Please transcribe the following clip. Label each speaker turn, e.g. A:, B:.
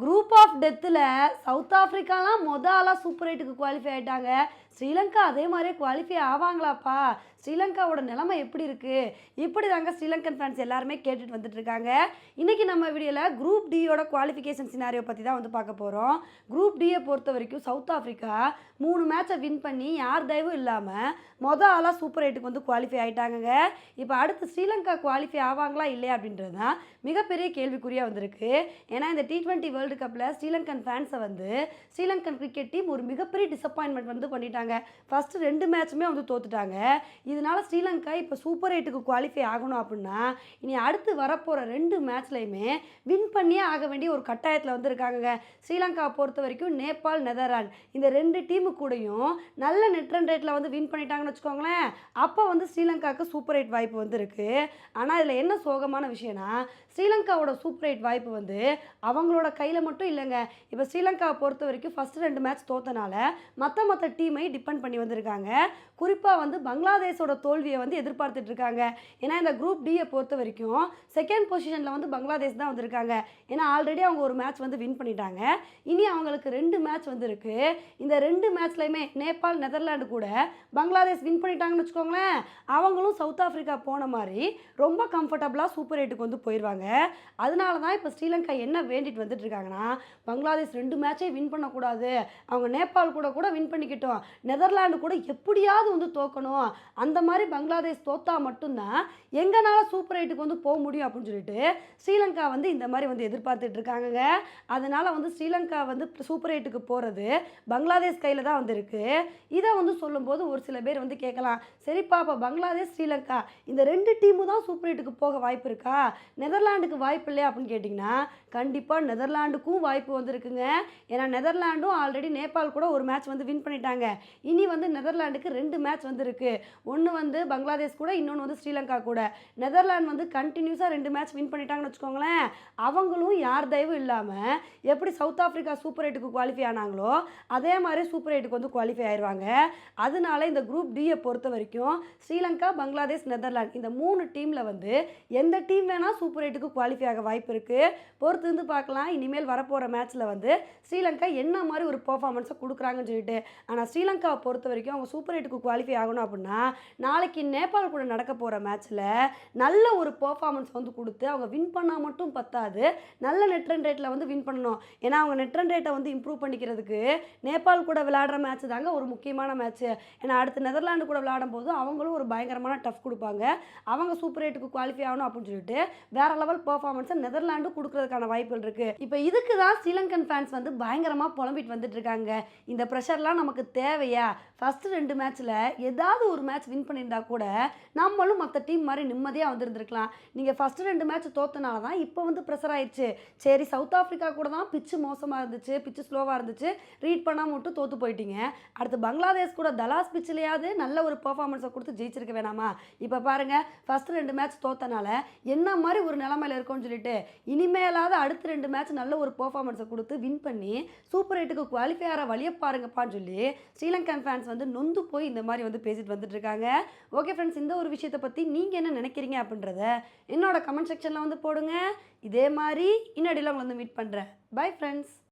A: Group of டெத்தில் south ஆஃப்ரிக்காலாம் மொதல் ஆளாக சூப்பர் எயிட்டுக்கு குவாலிஃபை ஆயிட்டாங்க. ஸ்ரீலங்கா அதே மாதிரியே குவாலிஃபை ஆவாங்களாப்பா? ஸ்ரீலங்காவோட நிலைமை எப்படி இருக்குது இப்படி தாங்க ஸ்ரீலங்கன் ஃபேன்ஸ் எல்லாருமே கேட்டுட்டு வந்துட்டு இருக்காங்க இன்றைக்கி நம்ம வீடியோவில் குரூப் டியோட குவாலிஃபிகேஷன் சினாரியோ பற்றி தான் வந்து பார்க்க போகிறோம் குரூப் டியை பொறுத்த வரைக்கும் சவுத் ஆஃப்ரிக்கா மூணு மேட்சை வின் பண்ணி யார் தயவும் இல்லாமல் மொதல் ஆளாக சூப்பர் எயிட்டுக்கு வந்து குவாலிஃபை ஆகிட்டாங்க இப்போ அடுத்து ஸ்ரீலங்கா குவாலிஃபை ஆவாங்களா இல்லையா அப்படின்றது தான் மிகப்பெரிய கேள்விக்குறியாக வந்திருக்கு. ஏன்னா இந்த டி ட்வெண்ட்டி வேர்ல்டு கப்பில் ஸ்ரீலங்கன் ஃபேன்ஸை வந்து ஸ்ரீலங்கன் கிரிக்கெட் டீம் ஒரு மிகப்பெரிய டிசப்பாயின்மெண்ட் வந்து பண்ணிட்டாங்க. ஃபஸ்ட்டு ரெண்டு மேட்சுமே வந்து தோத்துட்டாங்க. இதனால ஸ்ரீலங்கா இப்போ சூப்பர் எயிட்டுக்கு குவாலிஃபை ஆகணும் அப்படின்னா இனி அடுத்து வரப்போகிற ரெண்டு மேட்ச்லையுமே வின் பண்ணியே ஆக வேண்டிய ஒரு கட்டாயத்தில் வந்து இருக்காங்க ஸ்ரீலங்கா பொறுத்த வரைக்கும் நேபாள் நெதர்லாண்ட் இந்த ரெண்டு டீமு கூடயும் நல்ல நெட் ரன் ரேட்டில் வந்து வின் பண்ணிட்டாங்கன்னு வச்சுக்கோங்களேன். அப்போ வந்து ஸ்ரீலங்காவுக்கு சூப்பர் எயிட் வாய்ப்பு வந்துருக்கு. ஆனால் இதில் என்ன சோகமான விஷயம்னா ஸ்ரீலங்காவோட சூப்பர் எயிட் வாய்ப்பு வந்து அவங்களோட கையில் மட்டும் இல்லைங்க. இப்போ ஸ்ரீலங்காவை பொறுத்த வரைக்கும் ஃபஸ்ட்டு ரெண்டு மேட்ச் தோத்தனால மற்ற மற்ற டீமை டிபெண்ட் பண்ணி வந்திருக்காங்க. குறிப்பாக வந்து பங்களாதேஷோட தோல்வியை வந்து எதிர்பார்த்துட்டு இருக்காங்க. ஏன்னா இந்த குரூப் டியை பொறுத்த வரைக்கும் செகண்ட் பொசிஷனில் வந்து பங்களாதேஷ் தான் வந்திருக்காங்க. ஏன்னா ஆல்ரெடி அவங்க ஒரு மேட்ச் வந்து வின் பண்ணிட்டாங்க. இனி அவங்களுக்கு ரெண்டு மேட்ச் வந்துருக்கு. இந்த ரெண்டு மேட்ச்லையுமே நேபாள் நெதர்லாண்டு கூட பங்களாதேஷ் வின் பண்ணிட்டாங்கன்னு வச்சுக்கோங்களேன். அவங்களும் சவுத் ஆஃப்ரிக்கா போன மாதிரி ரொம்ப கம்ஃபர்டபுளாக சூப்பர் எயிட்டுக்கு வந்து போயிடுவாங்க அதனால தான் இப்போ ஸ்ரீலங்கா என்ன வேண்டிட்டு வந்துட்டு இருக்காங்கன்னா பங்களாதேஷ் ரெண்டு மேட்சே வின் பண்ணக்கூடாது. அவங்க நேபாள் கூட கூட வின் பண்ணிக்கிட்டோம். நெதர்லாண்டு கூட எப்படியாவது வந்து தோக்கணும். அந்த மாதிரி பங்களாதேஷ் தோத்தா மட்டும்தான் எங்கனால சூப்பர் எயிட்டுக்கு வந்து போக முடியும் அப்படின்னு சொல்லிட்டு ஸ்ரீலங்கா வந்து இந்த மாதிரி வந்து எதிர்பார்த்துட்டு இருக்காங்க அதனால வந்து ஸ்ரீலங்கா வந்து சூப்பர் எயிட்டுக்கு போகிறது பங்களாதேஷ் கையில் தான் வந்திருக்கு. இதை வந்து சொல்லும்போது ஒரு சில பேர் வந்து கேட்கலாம் சரிப்பா இப்போ பங்களாதேஷ் ஸ்ரீலங்கா இந்த ரெண்டு டீமு தான் சூப்பர் எயிட்டுக்கு போக வாய்ப்பு இருக்கா? நெதர்லாண்டுக்கு வாய்ப்பு இல்லையா அப்படின்னு கேட்டிங்கன்னா கண்டிப்பாக நெதர்லாண்டுக்கும் வாய்ப்பு வந்திருக்குங்க. ஏன்னா நெதர்லாண்டும் ஆல்ரெடி நேபாள் கூட ஒரு மேட்ச் வந்து வின் பண்ணிட்டாங்க. இனி வந்து நெதர்லாண்டுக்கு ரெண்டு மேட்ச் வந்துருக்கு. ஒன்று வந்து பங்களாதேஷ் கூட இன்னொன்று வந்து ஸ்ரீலங்கா கூட. நெதர்லாண்ட் வந்து கண்டினியூஸாக ரெண்டு மேட்ச் வின் பண்ணிட்டாங்கன்னு வச்சுக்கோங்களேன். அவங்களும் யார் தயவு இல்லாமல் எப்படி சவுத் ஆஃப்ரிக்கா சூப்பர் எயிட்டுக்கு குவாலிஃபை ஆனாங்களோ அதே மாதிரி சூப்பர் எயிட்டுக்கு வந்து குவாலிஃபை ஆயிடுவாங்க அதனால இந்த குரூப் டியை பொறுத்த வரைக்கும் ஸ்ரீலங்கா பங்களாதேஷ் நெதர்லாண்ட் இந்த மூணு டீமில் வந்து எந்த டீம் வேணால் சூப்பர் எயிட்டுக்கு குவாலிஃபை ஆக வாய்ப்பு இருக்குது பொறுத்து இருந்து பார்க்கலாம். இனிமேல் வரப்போகிற மேட்ச்சில் வந்து ஸ்ரீலங்கா என்ன மாதிரி ஒரு பர்ஃபார்மன்ஸை கொடுக்குறாங்கன்னு சொல்லிட்டு. ஆனால் ஸ்ரீலங்கா ஸ்ரீலங்காவை பொறுத்த வரைக்கும் அவங்க சூப்பர் எயிட்டுக்கு குவாலிஃபை ஆகணும் அப்படின்னா நாளைக்கு நேபாள் கூட நடக்க போகிற மேட்ச்சில் நல்ல ஒரு பர்ஃபார்மன்ஸ் வந்து கொடுத்து அவங்க வின் பண்ணால் மட்டும் பத்தாது. நல்ல நெட் ரன் ரேட்டில் வந்து வின் பண்ணணும். ஏன்னா அவங்க நெட் ரன் ரேட்டை வந்து இம்ப்ரூவ் பண்ணிக்கிறதுக்கு நேபாள் கூட விளையாடுற மேட்ச் தாங்க ஒரு முக்கியமான மேட்ச்சு ஏன்னா அடுத்து நெதர்லாண்டு கூட விளையாடும் போது அவங்களும் ஒரு பயங்கரமான டஃப் கொடுப்பாங்க. அவங்க சூப்பர் எயிட்டுக்கு குவாலிஃபை ஆகணும் அப்படின்னு சொல்லிட்டு வேற லெவல் பர்ஃபார்மன்ஸை நெதர்லாண்டு கொடுக்கறதுக்கான வாய்ப்புகள் இருக்கு. இப்போ இதுக்கு தான் ஸ்ரீலங்கன் ஃபேன்ஸ் வந்து பயங்கரமாக புலம்பிட்டு வந்துட்டு இருக்காங்க. இந்த ப்ரெஷர்லாம் நமக்கு தேவையா ஃபஸ்ட்டு ரெண்டு மேட்ச்சில் ஏதாவது ஒரு மேட்ச் வின் பண்ணியிருந்தா கூட நம்மளும் மற்ற டீம் மாதிரி நிம்மதியாக வந்திருந்துருக்கலாம். நீங்கள் ஃபஸ்ட்டு ரெண்டு மேட்ச் தோத்தனால தான் இப்போ வந்து ப்ரெஷர் ஆயிடுச்சு. சரி சவுத் ஆஃப்ரிக்கா கூட தான் பிச்சு மோசமாக இருந்துச்சு பிச்சு ஸ்லோவாக இருந்துச்சு. ரீட் பண்ணாமல் மட்டும் தோற்று போயிட்டீங்க. அடுத்து பங்களாதேஷ் கூட தலாஸ் பிச்சிலையாவது நல்ல ஒரு பர்ஃபார்மன்ஸை கொடுத்து ஜெயிச்சிருக்க வேணாமா? இப்போ பாருங்கள் ஃபஸ்ட்டு ரெண்டு மேட்ச் தோத்தனால என்ன மாதிரி ஒரு நிலமையில இருக்கும்னு சொல்லிட்டு இனிமேலாவது அடுத்த ரெண்டு மேட்ச் நல்ல ஒரு பர்ஃபார்மன்ஸை கொடுத்து வின் பண்ணி சூப்பர் எயிட்டுக்கு குவாலிஃபை ஆகிற வழியை பாருங்கப்பான்னு சொல்லி ஸ்ரீலங்கன் ஃபேன்ஸ் வந்து நொந்து போய் இந்த மாதிரி வந்து பேசிட்டு வந்துட்டு இருக்காங்க ஓகே ஃப்ரெண்ட்ஸ் இந்த ஒரு விஷயத்தை பற்றி நீங்கள் என்ன நினைக்கிறீங்க அப்படின்றத என்னோட கமெண்ட் செக்ஷனில் வந்து போடுங்க. இதே மாதிரி இன்னடியில் உங்களை வந்து மீட் பண்ணுறேன் பை ஃப்ரெண்ட்ஸ்